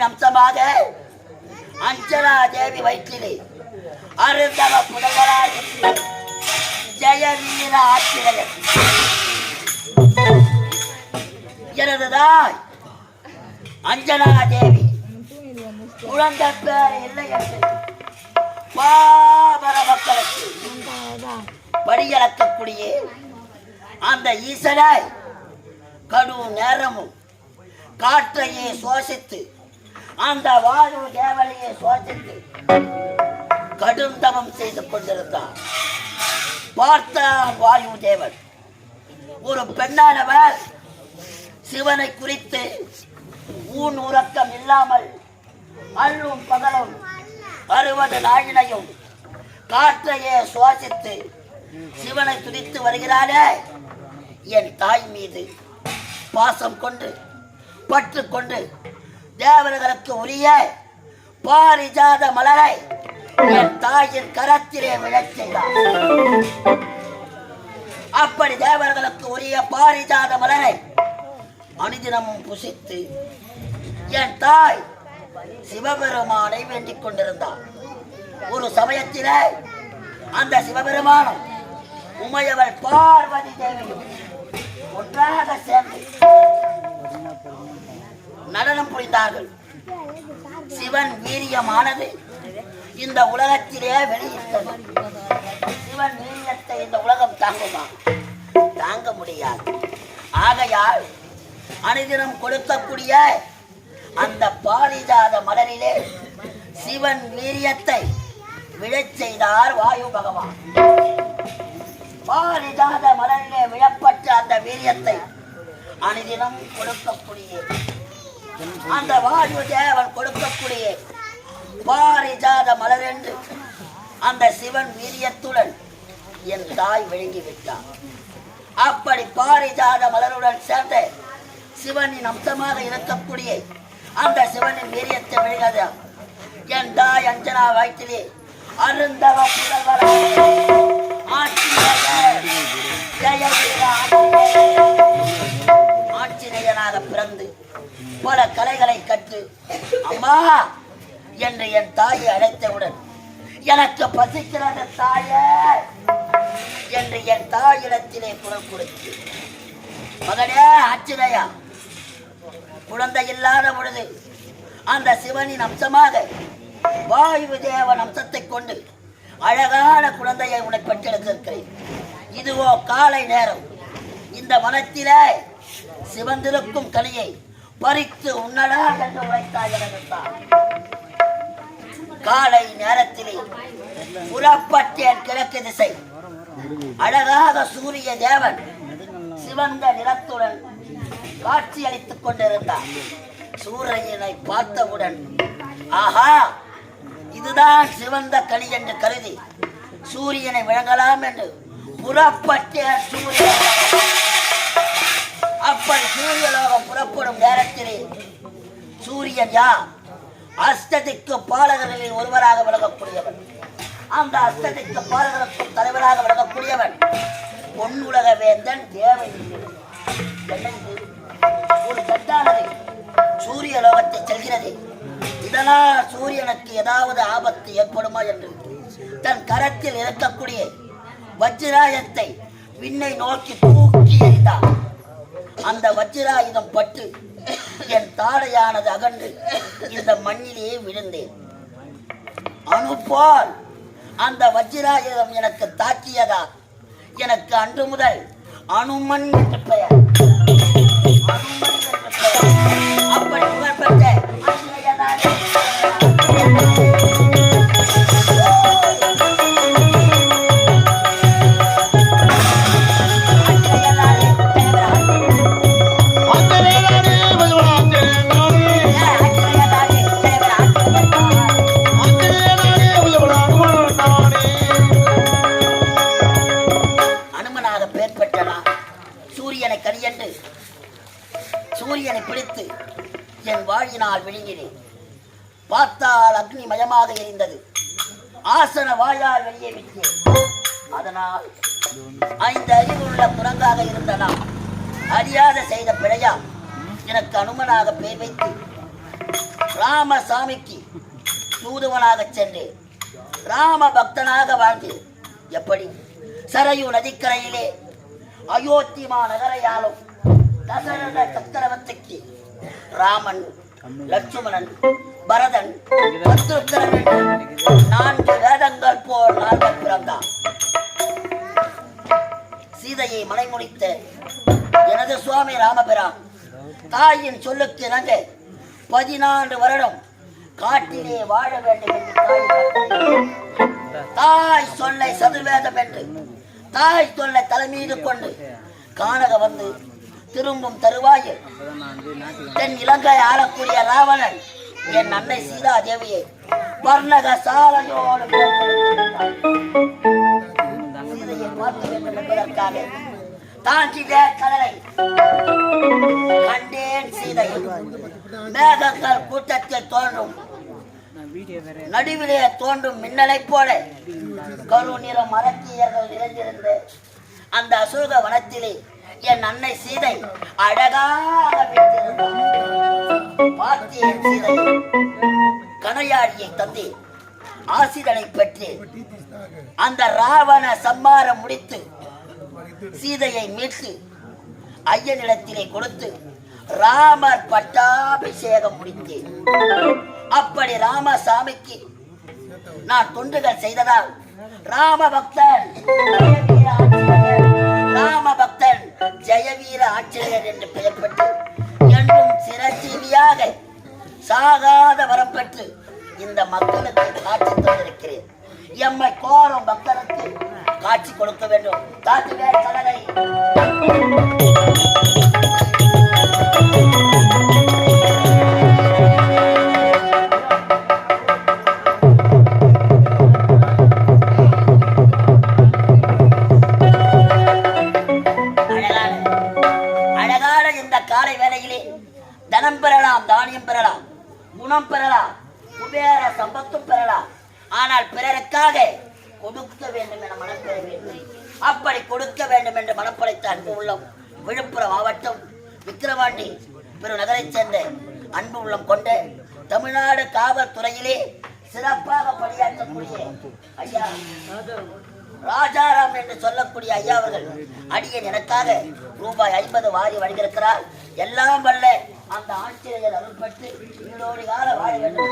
சிவனின் அம்சமாக அஞ்சனா தேவி வயிற்றிலே அருந்தவ புதல்வராய் ஜெயவீர வீர ஆஞ்சநேயர் எனது தாய் அஞ்சனா தேவி. குழந்தை பேர் இல்லை என்று பாபர மக்களுக்கு வழியளக்கக்கூடிய அந்த ஈசனை கடும் நேரமும் காற்றையே சுவாசித்து அந்த வாயு தேவனையை சுவாசித்து கடுந்தவம் செய்து கொண்டிருந்தார் பார்த்தான் வாயு தேவன். ஒரு பெண்ணானவர் சிவனை குறித்து ஊன் உறக்கம் இல்லாமல் அல்லும் பகலும் அறுபது நாயினையும் காற்றையே சுவாசித்து சிவனை துதித்து வருகிறாரே என் தாய் மீது பாசம் கொண்டு பற்று கொண்டு தேவர்களுக்கு உரிய பாரிஜாத மலரை என் தாயின் கரத்திலே விழச் செய்தார். அப்படி தேவர்களுக்கு உரிய பாரிஜாத மலரை அனுதினமும் புசித்து என் தாய் சிவபெருமானை வேண்டிக் கொண்டிருந்தார் ஒரு சமயத்திலே அந்த சிவபெருமானும் உமையவள் பார்வதி தேவியும் ஒன்றாக சேர்ந்து நடனம் புரிந்தார்கள். சிவன் வீரியமானது இந்த உலகத்திலே வெளியிட்டது. சிவன் வீரியத்தை இந்த உலகம் தாங்குமா? தாங்க முடியாது. ஆகையால் அனுதினம் கொடுக்கக்கூடிய அந்த பாரிஜாத மலரிலே சிவன் வீரியத்தை விழச் செய்தார் வாயு பகவான். பாரிஜாத மலரிலே விழப்பட்ட அந்த வீரியத்தை அனுதினம் கொடுக்கக்கூடிய அந்த வாயு தேவன் கொடுக்கக்கூடிய பாரிஜாத மலர் என்று அந்த சிவன் வீரியத்துடன் என் தாய் விழுங்கிவிட்டான். அப்படி பாரிஜாத மலருடன் சேர்ந்த சிவனின் அம்சமாக இருக்கக்கூடிய அந்த சிவனின் வீரியத்தை விழுகாத என் தாய் அஞ்சனா வயிற்றிலே அருந்தவ புதல்வர ஆட்சியர் ஜெய வீர ஆஞ்சநேயனாக பல கலைகளை கற்று அம்மா என்று என் தாயை அழைத்தவுடன் எனக்கு பசிக்கிறது தாயே என்று என் தாயிடத்திலே குரல் கொடுத்து மகனே ஆச்சரியா குழந்தை இல்லாத பொழுது அந்த சிவனின் அம்சமாக வாயு தேவன் அம்சத்தை கொண்டு அழகான குழந்தையை உனக்கு பெற்றெடுத்திருக்கிறேன். இதுவோ காலை நேரம். இந்த வனத்திலே சிவந்திருக்கும் கனியை பறித்து உன்னடா என்று உழைத்தாய் எனது காலை நேரத்திலே புறப்பட்டேன் கிழக்கு திசை. அழகாக சூரிய தேவன் சிவந்த நிலத்துடன் காட்சியளித்துக் கொண்டிருந்தார். சூரியனை பார்த்தவுடன் ஆஹா இதுதான் சிவந்த கனி என்று கருதி சூரியனை விளங்கலாம் என்று புறப்பட்ட சூரியன். அப்படி சூரியலோகம் புறப்படும் நேரத்திலே சூரியன் யார்? அஸ்ததிக்கு பாலகர்களில் ஒருவராக விளங்கக்கூடியவன். அந்த அஸ்ததிக்கு பாலகருக்கும் தலைவராக விளங்கக்கூடியவன் உலக வேந்தன் தேவை ஒரு கட்டானது சூரிய லோகத்தை செல்கிறது. இதனால் சூரியனுக்கு ஏதாவது ஆபத்து ஏற்படுமா என்று. தன் கரத்தில் இருக்கக்கூடிய வஜ்ராயத்தை விண்ணை நோக்கி தூக்கி எறிந்தார் அந்த வஜ்ராயுதம் பட்டு என் தாடையானது அகன்று இந்த மண்ணிலேயே விழுந்தேன். அனுப்பால் அந்த வஜ்ராயுதம் எனக்கு தாக்கியதா? எனக்கு அன்று முதல் அனுமன் என்று பெயர். பிடித்து என் வாழினால் விழுங்கினேன். பார்த்தால் அக்னி மயமாக எரிந்தது. ஆசன வாயால் வெளியே விட்டேன். அதனால் ஐந்து அறிவுள்ள குரங்காக இருந்த நான் அறியாத செய்த பிழையா எனக்கு அனுமனாக பெயர் வைத்து ராமசாமிக்கு தூதுவனாக சென்றேன். ராம பக்தனாக வாழ்ந்தேன். எப்படி? சரையு நதிக்கரையிலே அயோத்திமா நகரையாலும் தசரத சக்கரவர்த்திக்கு ராமன் லட்சுமணன் பரதன் சத்ருத்தரன் நான்கு வேதங்கள் போல் நால்வர் பிறந்தான் சீதையை மலைமுடித்த எனது சுவாமி ராமபிரான் தாயின் சொல்லுக்கு இணங்க பதினான்கு வருடம் காட்டிலே வாழ வேண்டும் என்று தாய் சொல்லை சதுர்வேதம் என்று தாய் சொல்லை தலைமீது கொண்டு காணக வந்து திரும்பும் தருவாயில். தென் இலங்கை ஆளக்கூடிய ராவணன் என் அன்னை சீதா தேவியை வர்ணக சாலையோடு சீதையை பார்க்க வேண்டும் என்பதற்காக கடலை கண்டேன் சீதை மேகங்கள் கூட்டத்தில் தோன்றும் நடுவிலே தோன்றும் மின்னலைப் போல கரு நிறம் மரக்கியர்கள் நிறைந்திருந்த அந்த அசோக வனத்திலே என் அன்னை சீதை அழகாக வீற்றிருந்தார் சீதை. கனையாடியை தந்தி ஆசிரியனை பெற்று அந்த ராவண சம்மாரம் முடித்து சீதையை மீட்டு ஐயனிடத்திலே கொடுத்து ராமர் பட்டாபிஷேகம் முடித்தேன். அப்படி ராமசாமிக்கு நான் தொண்டுகள் செய்ததால் ராம பக்தன் ராம பக்தன் ஜெயவீர ஆச்சரியர் என்று பெயர் பெற்று என்றும் சிரஞ்சீவியாக சாகாத வரம் பெற்று இந்த மக்களுக்கு காட்சி தந்திருக்கிறேன். எம்மை கோரும் பக்தருக்கு காட்சி கொடுக்க வேண்டும். தாத்துவே சலகை சொத்தும் பெறலாம். ஆனால் பிறருக்காக கொடுக்க வேண்டும் என மனப்பெற வேண்டும். அப்படி கொடுக்க வேண்டும் என்று மனப்படைத்த அன்பு உள்ளம் விழுப்புரம் மாவட்டம் விக்கிரவாண்டி பெருநகரைச் சேர்ந்த அன்பு உள்ளம் கொண்ட தமிழ்நாடு காவல்துறையிலே சிறப்பாக பணியாற்றக்கூடிய ஐயா ராஜாராம் என்று சொல்லக்கூடிய ஐயா அவர்கள் அடியன் எனக்காக ரூபாய் ஐம்பது வாரி வழங்கியிருக்கிறார். எல்லாம் வல்ல அந்த ஆட்சியர்கள் அருள்பட்டு இதோடு கால வாழ வேண்டும்